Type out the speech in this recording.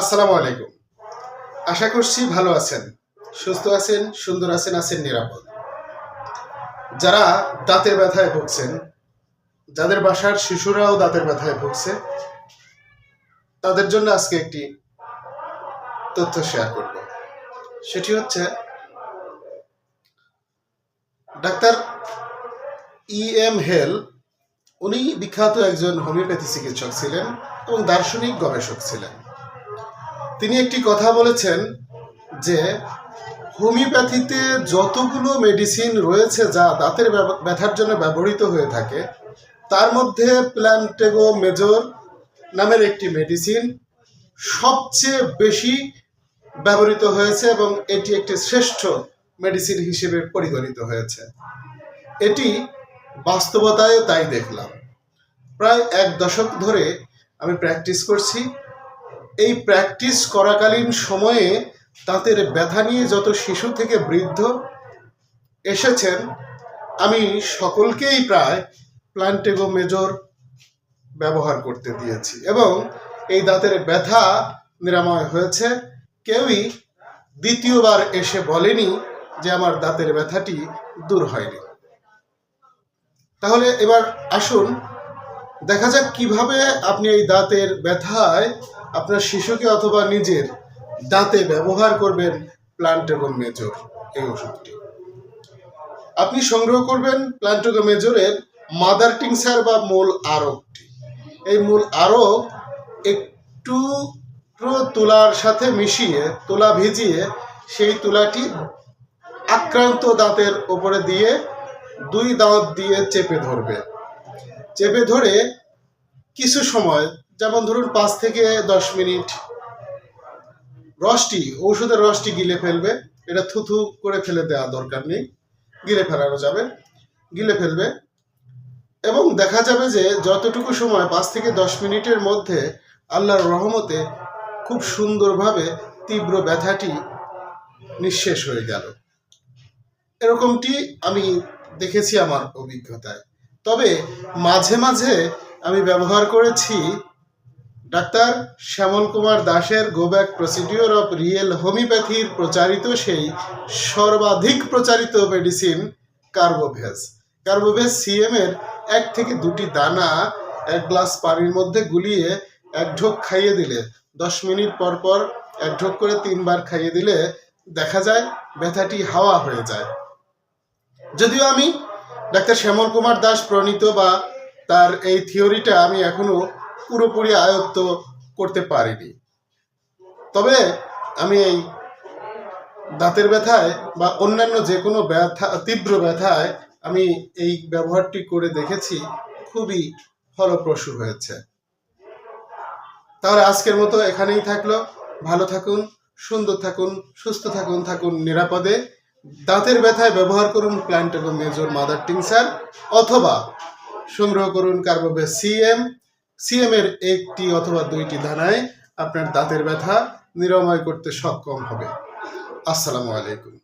আসসালামু আলাইকুম। আশা করছি ভালো আছেন, সুস্থ আছেন, সুন্দর আছেন আছেন নিরাপদ। যারা দাঁতের ব্যথায় ভুগছেন, যাদের বাসার শিশুরাও দাঁতের ব্যথায় ভুগছে, তাদের জন্য আজকে একটি তথ্য শেয়ার করব। সেটি হচ্ছে, ডাক্তার ই এম হেল, উনি বিখ্যাত একজন হোমিওপ্যাথি চিকিৎসক ছিলেন এবং দার্শনিক গবেষক ছিলেন। তিনি একটি কথা বলেছেন যে হোমিওপ্যাথিতে যতগুলো মেডিসিন রয়েছে যা দাঁতের ব্যথার জন্য ব্যবহৃত হয়ে থাকে, তার মধ্যে প্ল্যান্টেগো মেজর নামের একটি মেডিসিন সবচেয়ে বেশি ব্যবহৃত হয়েছে এবং এটি একটি শ্রেষ্ঠ মেডিসিন হিসেবে পরিগণিত হয়েছে। এটি বাস্তবতায় তাই দেখলাম। প্রায় এক দশক ধরে আমি প্র্যাকটিস করছি। এই প্র্যাকটিস করাকালীন সময়ে দাঁতের ব্যথা নিয়ে যত শিশু থেকে বৃদ্ধ এসেছেন, আমি সকলকেই প্রায় প্লান্টেগো মেজর ব্যবহার করতে দিয়েছি এবং এই দাঁতের ব্যথা নিরাময় হয়েছে। কেউই দ্বিতীয়বার এসে বলেনি যে আমার দাঁতের ব্যথাটি দূর হয়নি। তাহলে এবার আসুন, দেখা যাক কীভাবে আপনি এই দাঁতের ব্যথায় আপনার শিশুকে অথবা নিজের দাঁতে ব্যবহার করবেন প্লান্টেগো মেজর, এই ওষুধটি। আপনি সংগ্রহ করবেন প্লান্টেগো মেজরের মাদার টিংসার বা মূল আরকটি এই মূল আরক একটু তুলার সাথে মিশিয়ে, তুলা ভিজিয়ে সেই তুলাটি আক্রান্ত দাঁতের ওপরে দিয়ে দুই দাঁত দিয়ে চেপে ধরবে। চেপে ধরে কিছু সময় যেমন ধরুন পাঁচ থেকে দশ মিনিট। রসটি, ঔষধের রসটি গিলে ফেলবে। এটা থুথু করে ফেলে দেওয়া দরকার নেই। গিলে ফেলানো যাবে। গিলে ফেলবে। এবং দেখা যাবে যে যতটুকু সময়, পাঁচ থেকে দশ মিনিটের মধ্যে আল্লাহর রহমতে খুব সুন্দরভাবে তীব্র ব্যথাটি নিঃশেষ হয়ে গেল। এরকমটি আমি দেখেছি আমার অভিজ্ঞতায়। তবে মাঝে মাঝে আমি ব্যবহার করেছি ডাক্তার শ্যামল কুমার দাসের go back procedure of real হোমিওপ্যাথির প্রচারিত সেই সর্বাধিক প্রচারিত মেডিসিন কার্বোভেজ কার্বোভেজ সিএম এর এক থেকে দুটি দানা এক গ্লাস পানির মধ্যে গুলিয়ে এক ঢোক খাইয়ে দিলে, দশ মিনিট পর পর এক ঢোক করে তিনবার খাইয়ে দিলে দেখা যায় ব্যথাটি হাওয়া হয়ে যায়। যদিও আমি ডাক্তার শ্যামল কুমার দাস প্রণীত বা তার এই থিওরিটা আমি এখনও পুরোপুরি আয়ত্ত করতে পারিনি। তবে আমি এই দাঁতের ব্যথায় বা অন্যান্য যে কোনো ব্যথা, তীব্র ব্যথায় আমি এই ব্যবহারটি করে দেখেছি, খুবই ফলপ্রসূ হয়েছে। তাহলে আজকের মতো এখানেই থাকল। ভালো থাকুন, সুন্দর থাকুন, সুস্থ থাকুন থাকুন নিরাপদে। দাঁতের ব্যথায় ব্যবহার করুন প্ল্যান্ট এবং মেজর মাদার টিংসার, অথবা সংগ্রহ করুন কার্বোবে সিএম। সিএম এর একটি অথবা দুইটি দানায় আপনার দাঁতের ব্যথা নিরাময় করতে সক্ষম হবে। আসসালামু আলাইকুম।